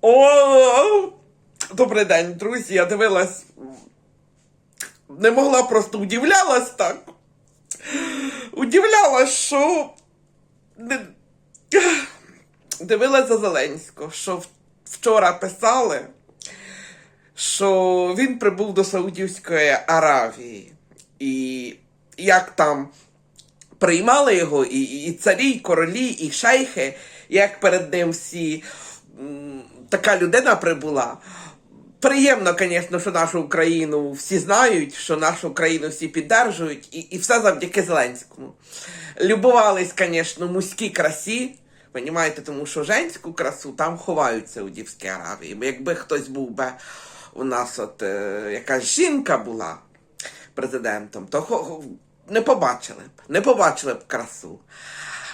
О, добрий день, друзі. Я дивилась. Не могла просто удивлялась так. Удивлялась, що. Дивилась за Зеленського, що вчора писали, що він прибув до Саудівської Аравії. І як там приймали його і, і царі, і королі, і шейхи, як перед ним всі така людина прибула. Приємно, звісно, що нашу Україну всі знають, що нашу Україну всі піддержують, і, і все завдяки Зеленському. Любувались, звісно, мужській красі, понімаєте, тому що женську красу там ховають Саудівській Аравії. Якби хтось був би у нас, от е, якась жінка була президентом, то не побачили б, не побачили б красу.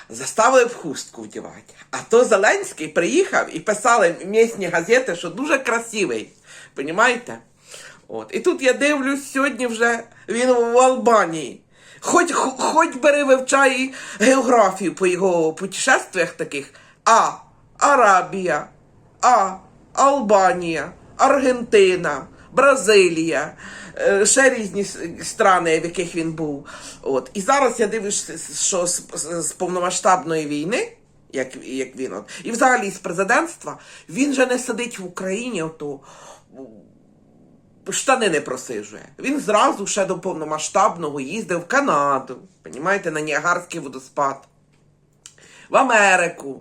Заставили б хустку вдівати. А то Зеленський приїхав і писали місні газети, що дуже красивий. Понімаєте? От. І тут я дивлюсь, сьогодні вже він в Албанії. Хоч, хо- хоч бери вивчай географію по його путешествиях таких. А. Арабія, А. Албанія, Аргентина, Бразилія, е, ще різні страни, в яких він був. От. І зараз я дивлюся, що з, з- повномасштабної війни, як, як він, от, і взагалі з президентства, він же не сидить в Україні, ото, штани не просижує. Він зразу ще до повномасштабного їздив в Канаду, понімаєте, на Ніагарський водоспад, в Америку.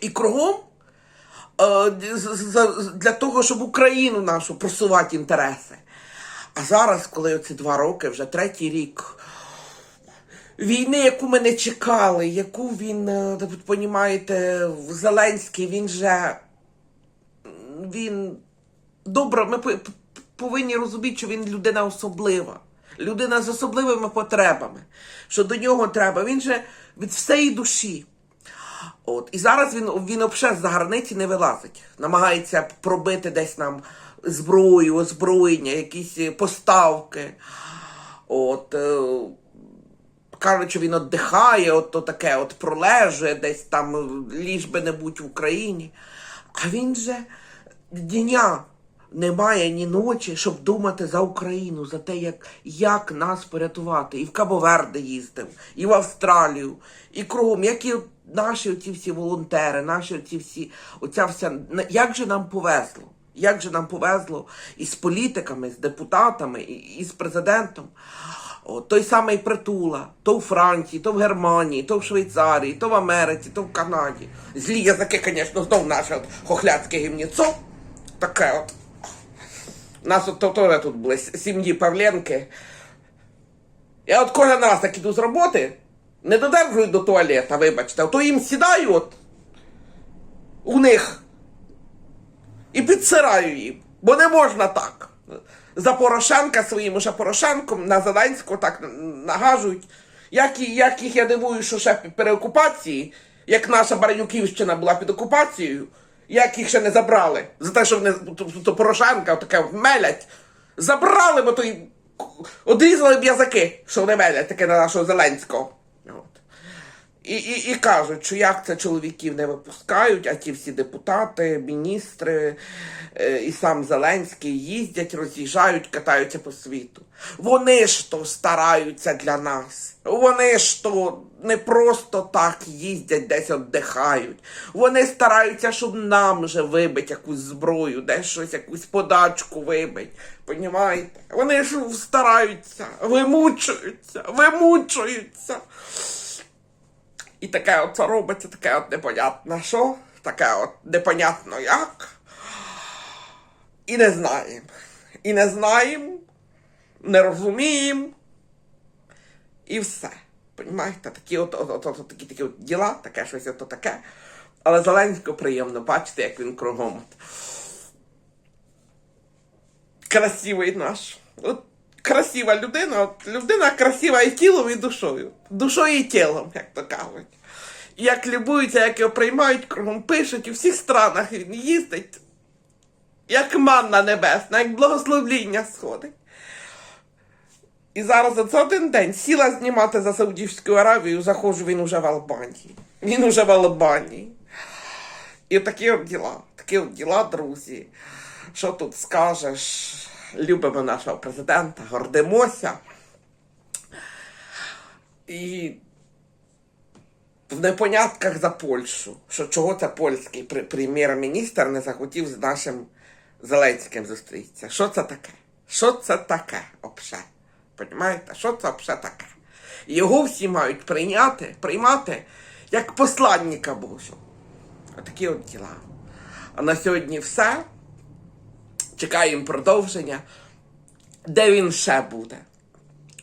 І кругом для того, щоб Україну нашу просувати інтереси. А зараз, коли оці два роки, вже третій рік війни, яку ми не чекали, яку він, е, ви понімаєте, Зеленський, він же він добре, ми повинні розуміти, що він людина особлива. Людина з особливими потребами. Що до нього треба. Він же від всієї душі. От. І зараз він, він взагалі з-за границі не вилазить. Намагається пробити десь нам зброю, озброєння, якісь е, поставки. От, е, кажуть, що він віддихає, от то таке, от пролежує десь там, е, ліж би не будь в Україні. А він же дня немає ні ночі, щоб думати за Україну, за те, як, як нас порятувати. І в Кабоверде їздив, і в Австралію, і кругом, як і наші оці всі волонтери, наші оці всі, оця вся, як же нам повезло? Як же нам повезло і з політиками, з депутатами, і, і з президентом. О, той самий притула, то в Франції, то в Германії, то в Швейцарії, то в Америці, то в Канаді. Злі язики, звісно, знов наше от хохляцьке гімніцо. Таке от. Нас от теж тут були сім'ї Павленки. Я от кожен раз так іду з роботи, не додержую до туалета, вибачте, то їм сідаю от у них і підсираю їм. Бо не можна так. За Порошенка своїм уже Порошенком на Зеленського так нагажують. Як, як їх я дивую, що ще при окупації, як наша Баранюківщина була під окупацією, як їх ще не забрали. За те, що вони то, то Порошенка таке мелять. Забрали, бо то й одрізали б язики, що вони мелять таке на нашого Зеленського. І, і, і кажуть, що як це чоловіків не випускають, а ті всі депутати, міністри е, і сам Зеленський їздять, роз'їжджають, катаються по світу. Вони ж то стараються для нас. Вони ж то не просто так їздять, десь віддихають. Вони стараються, щоб нам же вибити якусь зброю, десь щось, якусь подачку вибить. Понімаєте? Вони ж стараються, вимучуються, вимучуються. І таке от робиться, таке от непонятно що, таке от непонятно як. І не знаємо. І не знаємо, не розуміємо. І все. Понімаєте? Такі от, от, от, от, такі, такі от діла, таке щось ото таке. Але Зеленського приємно бачити, як він кругом. Красивий наш. От красива людина, от людина красива і тілом, і душою. Душою і тілом, як то кажуть. Як любуються, як його приймають, кругом пишуть, у всіх странах він їздить. Як манна небесна, як благословління сходить. І зараз за один день сіла знімати за Саудівську Аравію, заходжу, він уже в Албанії. Він уже в Албанії. І такі от діла, такі от діла, друзі. Що тут скажеш? Любимо нашого президента, гордимося. І в непонятках за Польщу, що чого це польський прем'єр-міністр не захотів з нашим Зеленським зустрітися. Що це таке? Що це таке взагалі? Понімаєте? Що це взагалі таке? Його всі мають прийняти, приймати як посланника Божого. Отакі от діла. А на сьогодні все. Чекаємо продовження. Де він ще буде?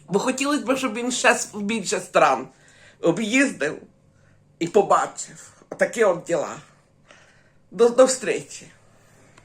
Бо хотілося б, щоб він ще більше стран об'їздив і побачив. Отакі от діла. До, до встречі.